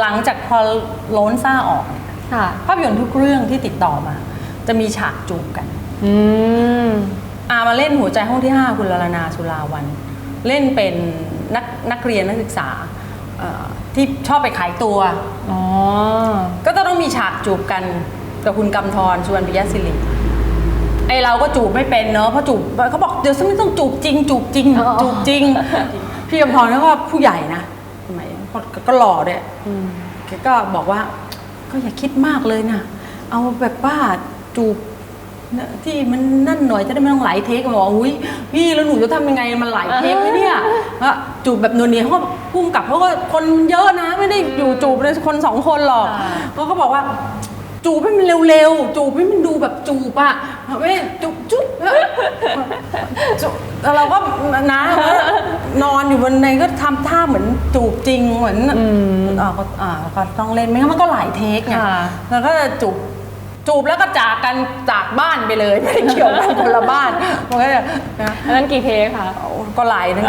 หลังจากพอโลนซ่าออกเนี่ยค่ะภาพยนตร์ทุกเรื่องที่ติดต่อมา จะมีฉากจูบกัน อืม อามาเล่นหัวใจห้องที่ 5 คุณลลนาสุราวัน เล่นเป็นนักนักเรียนนักศึกษาเอ่อที่ชอบไปขายตัว อ๋อ ก็ต้องมีฉากจูบกันกับคุณกำธรสุวรรณปิยศิริไอเราก็จูบไม่เป็นเนอะเพราะจูบเขาบอกเดี๋ยวฉันไม่ต้องจูบจริง จูบจริง อ๋อ จูบจริง พี่กำธรแล้วก็ผู้ใหญ่นะ สมัยก็ก็หล่อด้วยอืมแกก็บอกว่า ก็อย่าคิดมากเลยนะเอาแบบว่าจูบนะที่มันนั่นหน่อยจะได้ไม่ต้องหลายเทคบอกว่าอุ้ยพี่แล้วหนูจะทำยังไงมันหลายเทคไหมเนี่ยว่าจูบแบบนวลเนียเขาก็พุ่งกลับเขาก็คนเยอะนะไม่ได้อยู่จูบเลยคนสองคนหรอกอ่าเขาก็บอกว่า จูบให้มันเร็วๆจูบให้มันดูแบบจูบอะไม่จุบจุบจุบแล้วเราก็นะน อนอยู่บนในก็ทำท่าเหมือนจูบจริงเหมือนอืมอ่าก็อ่าก็ต้องเล่นไม่งั้นมันก็หลายเทคไงค่ะ แล้วก็จูบจูบแล้วก็จากกันจากบ้านไปเลย ไม่ได้เกี่ยวกันคนละบ้านมันก็จะนะ อันนั้นกี่เทคคะก็หลายนึง